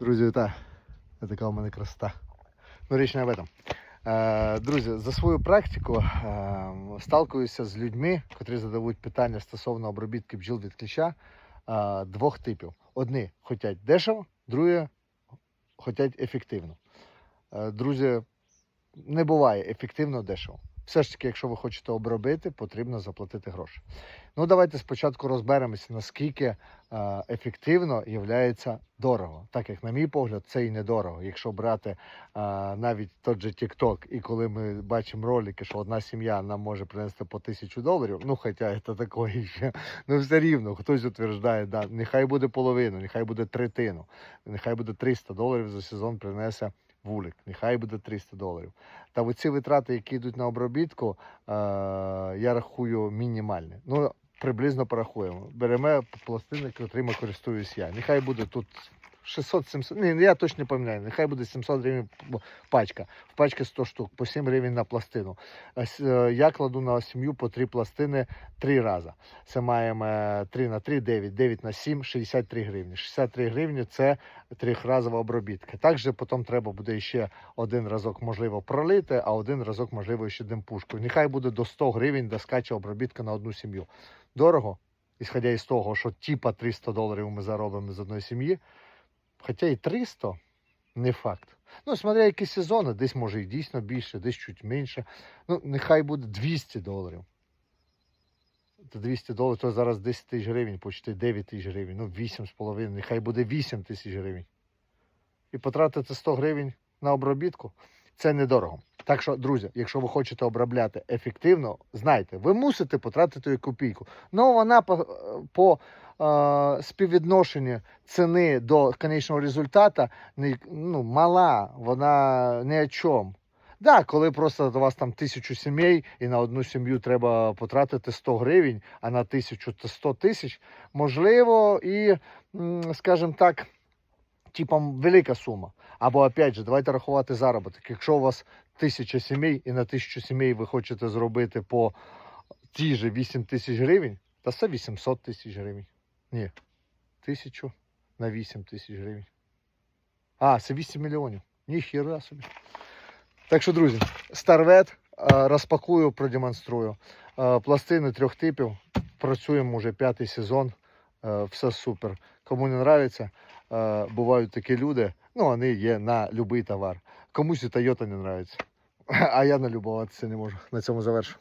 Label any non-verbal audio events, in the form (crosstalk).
Друзі, вітаю. Це така у мене красота. Ну, річ не в этом. Е, Друзі, за свою практику е, сталкуюся з людьми, котрі задають питання стосовно обробітки бджіл від кліща е, двох типів. Одні хочуть дешево, другі хочуть ефективно. Е, Друзі, не буває ефективно дешево. Все ж таки, якщо ви хочете обробити, потрібно заплатити гроші. Ну, давайте спочатку розберемося, наскільки е, ефективно є дорого. Так як, на мій погляд, це і недорого. Якщо брати е, навіть той же TikTok, і коли ми бачимо ролики, що одна сім'я нам може принести по тисячу доларів, ну хоча це такое ще, ну все рівно, хтось утверждає, да, нехай буде половину, нехай буде третину, нехай буде 300 доларів за сезон принесе вулик, нехай буде 300 доларів. Та оці витрати, які йдуть на обробітку, е, я рахую мінімальні. Ну, приблизно порахуємо. Беремо пластини, котрими користуюсь я. Нехай буде тут 600-700, ні, я точно не пам'ятаю, нехай буде 700 гривень пачка. В пачці 100 штук, по 7 гривень на пластину. Е, Я кладу на сім'ю по 3 пластини 3 рази. Це маємо е, 3 на 3, 9, 9 на 7, 63 гривні. 63 гривні це трьохразова обробітка. Також потім треба буде ще один разок, можливо, пролити, а один разок, можливо, ще демпушку. Нехай буде до 100 гривень доскача обробітка на одну сім'ю. Дорого, ісходя із того, що типа 300 доларів ми заробимо з одної сім'ї, хоча і 300, не факт. Ну, смотря які сезони, десь може і дійсно більше, десь чуть менше. Ну, нехай буде 200 доларів. 200 доларів, то зараз 10 тисяч гривень, почти 9 тисяч гривень, ну 8,5, нехай буде 8 тисяч гривень. І потратити 100 гривень на обробітку це недорого. Так що, друзі, якщо ви хочете обробляти ефективно, знайте, ви мусите потратити і копійку. Ну вона по, по е, співвідношенню ціни до конечного результату не, ну, мала, вона ні о чому. Да, коли просто у вас там тисячу сімей і на одну сім'ю треба потратити 100 гривень, а на тисячу то 100 тисяч, можливо, і, скажімо так, типом велика сума. Або опять же, давайте рахувати заробіток. Якщо у вас тисяча сімей і на тисячу сімей ви хочете зробити по ті же 8 тисяч гривень, то це 800 тисяч гривень. Ні, тисячу на 8 тисяч гривень. А, це 8 мільйонів. Ніхіра собі. Так що, друзі, старвет розпакую, продемонструю. Е, Пластини трьох типів. Працюємо вже п'ятий сезон. Е, Все супер. Кому не подобається, е, бувають такі люди, ну вони є на будь-який товар. Комусь і Toyota не подобається. (laughs) А я налюбуватися не можу. На цьому завершу.